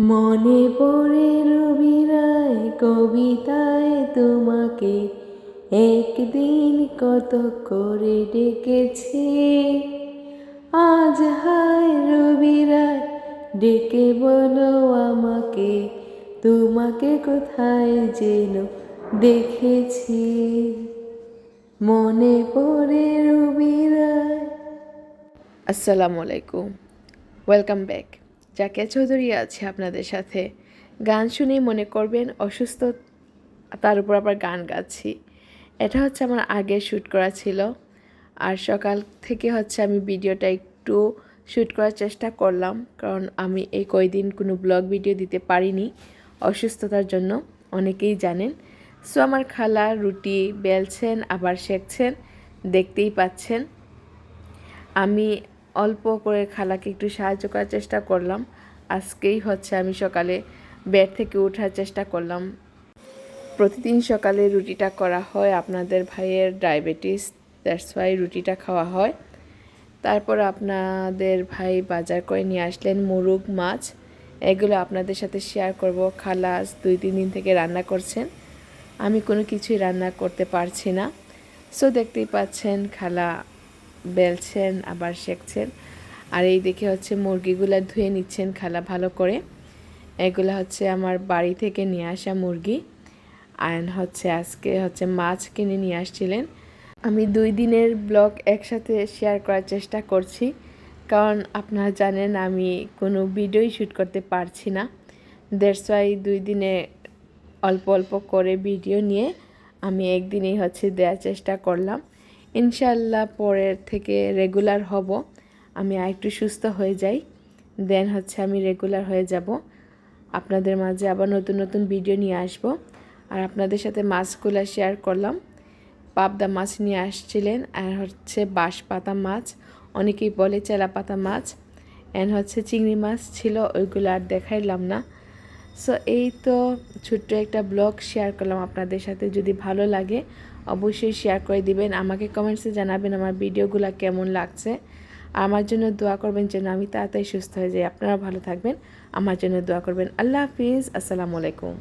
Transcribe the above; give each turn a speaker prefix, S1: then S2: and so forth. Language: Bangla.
S1: মনে পড়ে রবিরায় কবিতায় তোমাকে। একদিন কত করে ডেকেছে। আজ হায় রবিরায় ডেকে বলো আমাকে, তোমাকে কোথায় যেন দেখেছি। মনে পড়ে রবিরায়।
S2: আসসালামু আলাইকুম। Welcome back. জাকিয়া চৌধুরী আছে আপনাদের সাথে। গান শুনেই মনে করবেন অসুস্থ, তার উপর আবার গান গাচ্ছি। এটা হচ্ছে আমার আগে শ্যুট করা ছিল। আর সকাল থেকে হচ্ছে আমি ভিডিওটা একটু শ্যুট করার চেষ্টা করলাম, কারণ আমি এই কয়দিন কোনো ব্লগ ভিডিও দিতে পারিনি অসুস্থতার জন্য, অনেকেই জানেন। সো আমার খালা রুটি বেলছেন, আবার সেঁকছেন দেখতেই পাচ্ছেন। আমি অল্প করে খালাকে একটু সাহায্য করার চেষ্টা করলাম। আজকেই হচ্ছে আমি সকালে বেড থেকে ওঠার চেষ্টা করলাম। প্রতিদিন সকালে রুটিটা করা হয়, আপনাদের ভাইয়ের ডায়াবেটিস দ্যাটস ওয়াই রুটিটা খাওয়া হয়। তারপর আপনাদের ভাই বাজার করে নিয়ে আসলেন মুরুগ, মাছ। এগুলো আপনাদের সাথে শেয়ার করব। খালা আজ দুই, তিন দিন থেকে রান্না করছেন। আমি কোনো কিছুই রান্না করতে পারছি না। সো দেখতেই পাচ্ছেন, খালা বেলছেন, আবার সেঁকছেন আর এই দেখে হচ্ছে মুরগিগুলো ধুয়ে নিচ্ছেন খালা ভালো করে। এগুলো হচ্ছে আমার বাড়ি থেকে নিয়ে আসা মুরগি। আর হচ্ছে আজকে হচ্ছে মাছ কিনে নিয়ে আসছিলেন। আমি দুই দিনের ব্লগ একসাথে শেয়ার করার চেষ্টা করছি। কারণ আপনারা জানেন আমি কোনো ভিডিওই শ্যুট করতে পারছি না। দেড়শ দুই দিনে অল্প অল্প করে ভিডিও নিয়ে আমি একদিনেই হচ্ছে দেওয়ার চেষ্টা করলাম। ইনশাল্লাহ পরের থেকে রেগুলার হব। আমি আরেকটু সুস্থ হয়ে যাই। দেন হচ্ছে আমি রেগুলার হয়ে যাব। আপনাদের মাঝে আবার নতুন নতুন ভিডিও নিয়ে আসব। আর আপনাদের সাথে মাছগুলো শেয়ার করলাম। পাবদা মাছ নিয়ে আসছিলেন আর হচ্ছে বাঁশ পাতা মাছ। অনেকেই বলে চেলা পাতা মাছ। অ্যান্ড হচ্ছে চিংড়ি মাছ ছিল, ওইগুলো আর দেখাইলাম না। সো এই তো ছোট্ট একটা ব্লগ শেয়ার করলাম আপনাদের সাথে। যদি ভালো লাগে, অবশ্যই শেয়ার করে দিবেন। আমাকে কমেন্টসে জানাবেন আমার ভিডিওগুলো কেমন লাগছে। আমার জন্য দোয়া করবেন যেন আমি তাড়াতাড়ি সুস্থ হয়ে যাই। আপনারা ভালো থাকবেন। আমার জন্য দোয়া করবেন। আল্লাহ হাফিজ। আসসালামু আলাইকুম।